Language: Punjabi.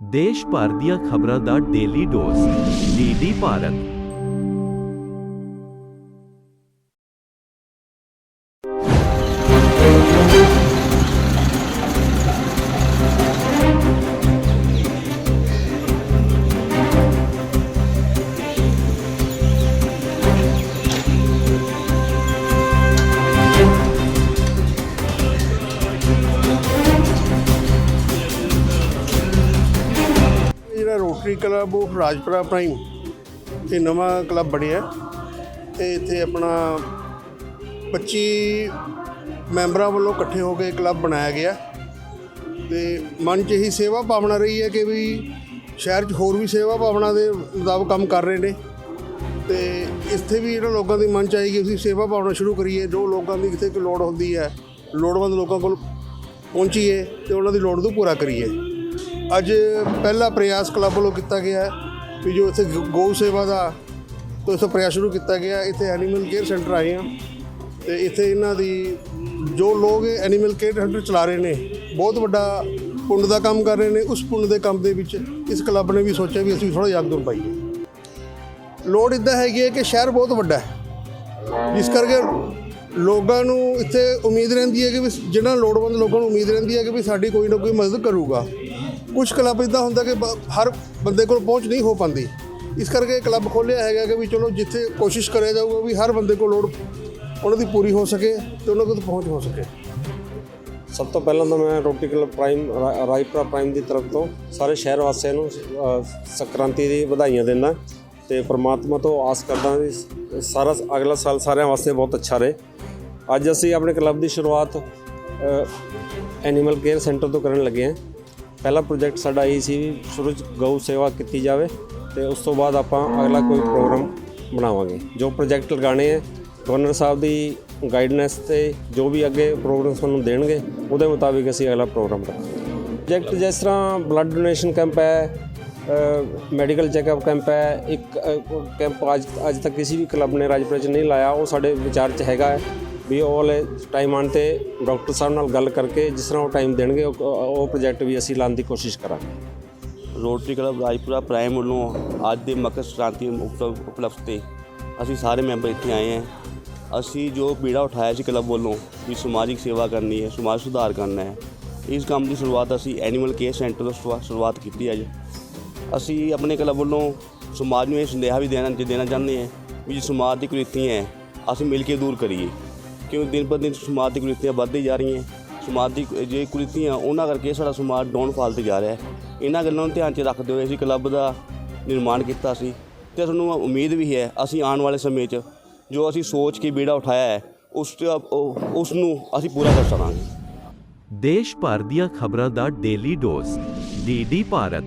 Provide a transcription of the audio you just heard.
ਦੇਸ਼ ਭਰ ਦੀਆਂ ਖਬਰਾਂ ਦਾ ਡੇਲੀ ਡੋਜ਼ ਡੀਡੀ ਭਾਰਤ ਜਿਹੜਾ ਰੋਟਰੀ ਕਲੱਬ, ਉਹ ਰਾਜਪੁਰਾ ਪ੍ਰਾਈਮ ਇਹ ਨਵਾਂ ਕਲੱਬ ਬਣਿਆ। ਤੇ ਇੱਥੇ ਆਪਣਾ 25 ਮੈਂਬਰਾਂ ਵੱਲੋਂ ਇਕੱਠੇ ਹੋ ਕੇ ਕਲੱਬ ਬਣਾਇਆ ਗਿਆ। ਤੇ ਮਨ 'ਚ ਹੀ ਸੇਵਾ ਭਾਵਨਾ ਰਹੀ ਹੈ ਕਿ ਵੀ ਸ਼ਹਿਰ 'ਚ ਹੋਰ ਵੀ ਸੇਵਾ ਭਾਵਨਾ ਦੇ ਮੁਤਾਬਕ ਕੰਮ ਕਰ ਰਹੇ ਨੇ। ਤੇ ਇੱਥੇ ਵੀ ਇਹਨਾਂ ਲੋਕਾਂ ਦੀ ਮਨ 'ਚ ਆਈ ਕਿ ਅਸੀਂ ਸੇਵਾ ਭਾਵਨਾ ਸ਼ੁਰੂ ਕਰੀਏ। ਜੋ ਲੋਕਾਂ ਦੀ ਕਿਤੇ ਕੋਈ ਲੋੜ ਹੁੰਦੀ ਹੈ, ਲੋੜਵੰਦ ਲੋਕਾਂ ਕੋਲ ਪਹੁੰਚੀਏ ਤੇ ਉਹਨਾਂ ਦੀ ਲੋੜ ਨੂੰ ਪੂਰਾ ਕਰੀਏ। ਅੱਜ ਪਹਿਲਾ ਪ੍ਰਯਾਸ ਕਲੱਬ ਵੱਲੋਂ ਕੀਤਾ ਗਿਆ ਹੈ ਵੀ ਜੋ ਇੱਥੇ ਗਊ- ਗਊ ਸੇਵਾ ਦਾ ਤੋਂ ਇਸ ਪ੍ਰਯਾਸ ਸ਼ੁਰੂ ਕੀਤਾ ਗਿਆ, ਇੱਥੇ ਐਨੀਮਲ ਕੇਅਰ ਸੈਂਟਰ ਆਏ ਆ ਤੇ ਇੱਥੇ ਇਹਨਾਂ ਦੀ ਜੋ ਲੋਕ ਐਨੀਮਲ ਕੇਅਰ ਸੈਂਟਰ ਚਲਾ ਰਹੇ ਨੇ, ਬਹੁਤ ਵੱਡਾ ਪੁੰਡ ਦਾ ਕੰਮ ਕਰ ਰਹੇ ਨੇ, ਉਸ ਪੁੰਡ ਦੇ ਕੰਮ ਦੇ ਵਿੱਚ ਇਸ ਕਲੱਬ ਨੇ ਵੀ ਸੋਚਿਆ ਵੀ ਅਸੀਂ ਥੋੜਾ ਯੋਗਦਾਨ ਪਾਈਏ। ਲੋੜ ਇਦਾਂ ਹੈਗੀ ਹੈ ਕਿ ਸ਼ਹਿਰ ਬਹੁਤ ਵੱਡਾ ਹੈ, ਜਿਸ ਕਰਕੇ ਲੋਕਾਂ ਨੂੰ ਇੱਥੇ ਉਮੀਦ ਰਹਿੰਦੀ ਹੈ ਕਿ ਵੀ ਜਿਹਨਾਂ ਲੋੜਵੰਦ ਲੋਕਾਂ ਨੂੰ ਉਮੀਦ ਰਹਿੰਦੀ ਹੈ ਕਿ ਵੀ ਸਾਡੀ ਕੋਈ ਨਾ ਕੋਈ ਮਦਦ ਕਰੂਗਾ। ਕੁਝ ਕਲੱਬ ਇਦਾਂ ਹੁੰਦਾ ਕਿ ਬ- ਹਰ ਬੰਦੇ ਕੋਲ ਪਹੁੰਚ ਨਹੀਂ ਹੋ ਪਾਉਂਦੀ। ਇਸ ਕਰਕੇ ਇਹ ਕਲੱਬ ਖੋਲ੍ਹਿਆ ਹੈਗਾ ਕਿ ਵੀ ਚਲੋ ਜਿੱਥੇ ਕੋਸ਼ਿਸ਼ ਕਰਿਆ ਜਾਊਗਾ ਵੀ ਹਰ ਬੰਦੇ ਕੋਲ ਲੋੜ ਉਹਨਾਂ ਦੀ ਪੂਰੀ ਹੋ ਸਕੇ ਤੇ ਉਹਨਾਂ ਕੋਲ ਪਹੁੰਚ ਹੋ ਸਕੇ। ਸਭ ਤੋਂ ਪਹਿਲਾਂ ਤਾਂ ਮੈਂ ਰੋਟੀ ਕਲੱਬ ਪ੍ਰਾਈਮ ਰਾ- ਰਾਜਪੁਰਾ ਪ੍ਰਾਈਮ ਦੀ ਤਰਫ ਤੋਂ ਸਾਰੇ ਸ਼ਹਿਰ ਵਾਸੀਆਂ ਨੂੰ ਅ, ਸੰਕ੍ਰਾਂਤੀ ਦੀ ਵਧਾਈਆਂ ਦਿੰਦਾ ਤੇ ਪ੍ਰਮਾਤਮਾ ਤੋਂ ਆਸ ਕਰਦਾ ਵੀ ਸ- ਸਾਰਾ ਅਗਲਾ ਸਾਲ ਸਾਰਿਆਂ ਵਾਸਤੇ ਬਹੁਤ ਅੱਛਾ ਰਹੇ। ਅੱਜ ਅਸੀਂ ਆਪਣੇ ਕਲੱਬ ਦੀ ਸ਼ੁਰੂਆਤ ਐਨੀਮਲ ਕੇਅਰ ਸੈਂਟਰ ਤੋਂ ਕਰਨ ਲੱਗੇ ਹਾਂ। ਪਹਿਲਾ ਪ੍ਰੋਜੈਕਟ ਸਾਡਾ ਇਹ ਸੀ ਵੀ ਸ਼ੁਰੂ 'ਚ ਗਊ ਸੇਵਾ ਕੀਤੀ ਜਾਵੇ ਤੇ ਉਸ ਤੋਂ ਬਾਅਦ ਆਪਾਂ ਅਗਲਾ ਕੋਈ ਪ੍ਰੋਗਰਾਮ ਬਣਾਵਾਂਗੇ। ਜੋ ਪ੍ਰੋਜੈਕਟ ਲਗਾਣੇ ਹੈ ਗਵਰਨਰ ਸਾਹਿਬ ਦੀ ਗਾਈਡਨੈਂਸ ਤੇ ਜੋ ਵੀ ਅੱਗੇ ਪ੍ਰੋਗਰਾਮ ਸਾਨੂੰ ਦੇਣਗੇ, ਉਹਦੇ ਮੁਤਾਬਿਕ ਅਸੀਂ ਅਗਲਾ ਪ੍ਰੋਗਰਾਮ ਕਰਾਂਗੇ ਪ੍ਰੋਜੈਕਟ ਜਿਸ ਤਰ੍ਹਾਂ ਬਲੱਡ ਡੋਨੇਸ਼ਨ ਕੈਂਪ ਹੈ ਮੈਡੀਕਲ ਚੈੱਕਅਪ ਕੈਂਪ ਹੈ, ਇੱਕ ਕੈਂਪ ਅੱਜ ਅੱਜ ਤੱਕ ਕਿਸੇ ਵੀ ਕਲੱਬ ਨੇ ਰਾਜਪੁਰਾ 'ਚ ਨਹੀਂ ਲਾਇਆ, ਉਹ ਸਾਡੇ ਵਿਚਾਰ 'ਚ ਹੈਗਾ ਹੈ। ਵੀ ਉਹ ਵਾਲੇ ਟਾਈਮ ਆਉਣ ਤੇ ਡਾਕਟਰ ਸਾਹਿਬ ਨਾਲ ਗੱਲ ਕਰਕੇ ਜਿਸ ਤਰ੍ਹਾਂ ਉਹ ਟਾਈਮ ਦੇਣਗੇ, ਉਹ ਪ੍ਰੋਜੈਕਟ ਵੀ ਅਸੀਂ ਲਾਉਣ ਦੀ ਕੋਸ਼ਿਸ਼ ਕਰਾਂਗੇ। ਰੋਟਰੀ ਕਲੱਬ ਰਾਜਪੁਰਾ ਪ੍ਰਾਈਮ ਵੱਲੋਂ ਅੱਜ ਦੇ ਮਕਰ ਸੰਕ੍ਰਾਂਤੀ ਉਪਲਬ ਉਪਲਕਸ਼ ਤੇ ਅਸੀਂ ਸਾਰੇ ਮੈਂਬਰ ਇੱਥੇ ਆਏ ਹਾਂ। ਅਸੀਂ ਜੋ ਬੀੜਾ ਉਠਾਇਆ ਸੀ ਕਲੱਬ ਵੱਲੋਂ ਵੀ ਸਮਾਜਿਕ ਸੇਵਾ ਕਰਨੀ ਹੈ, ਸਮਾਜ ਸੁਧਾਰ ਕਰਨਾ ਹੈ, ਇਸ ਕੰਮ ਦੀ ਸ਼ੁਰੂਆਤ ਅਸੀਂ ਐਨੀਮਲ ਕੇਅਰ ਸੈਂਟਰ ਤੋਂ ਸ਼ੁਰੂਆ- ਸ਼ੁਰੂਆਤ ਕੀਤੀ ਅੱਜ। ਅਸੀਂ ਆਪਣੇ ਕਲੱਬ ਵੱਲੋਂ ਸਮਾਜ ਨੂੰ ਇਹ ਸੰਦੇਹਾ ਵੀ ਦੇਣਾ ਦੇਣਾ ਚਾਹੁੰਦੇ ਹਾਂ ਵੀ ਜੋ ਸਮਾਜ ਦੀ ਕੁਰੀਤੀਆਂ ਹੈ, ਅਸੀਂ ਮਿਲ ਕੇ ਦੂਰ ਕਰੀਏ। ਕਿਉਂ ਦਿਨ ਪਰ ਦਿਨ ਸਮਾਜ ਦੀ ਕੁਰੀਤੀਆਂ ਵੱਧਦੀ ਜਾ ਰਹੀਆਂ ਸਮਾਜ ਦੀ ਜੇ ਕੁਰੀਤੀਆਂ ਉਹਨਾਂ ਕਰਕੇ ਸਾਡਾ ਸਮਾਜ ਡਾਊਨਫਾਲ ਤੇ ਜਾ ਰਿਹਾ ਹੈ। ਇਹਨਾਂ ਗੱਲਾਂ ਨੂੰ ਧਿਆਨ 'ਚ ਰੱਖਦੇ ਹੋਏ ਅਸੀਂ ਕਲੱਬ ਦਾ ਨਿਰਮਾਣ ਕੀਤਾ ਸੀ। ਤੇ ਸਾਨੂੰ ਉਮੀਦ ਵੀ ਹੈ, ਅਸੀਂ ਆਉਣ ਵਾਲੇ ਸਮੇਂ 'ਚ ਜੋ ਅਸੀਂ ਸੋਚ ਕੇ ਬੀੜਾ ਉਠਾਇਆ ਹੈ, ਉਸ ਉਹ- ਉਸ ਨੂੰ ਅਸੀਂ ਪੂਰਾ ਕਰ ਸਕਾਂਗੇ। ਦੇਸ਼ ਭਰ ਦੀਆਂ ਖਬਰਾਂ ਦਾ ਡੇਲੀ ਡੋਜ਼ ਡੀਡੀ ਭਾਰਤ।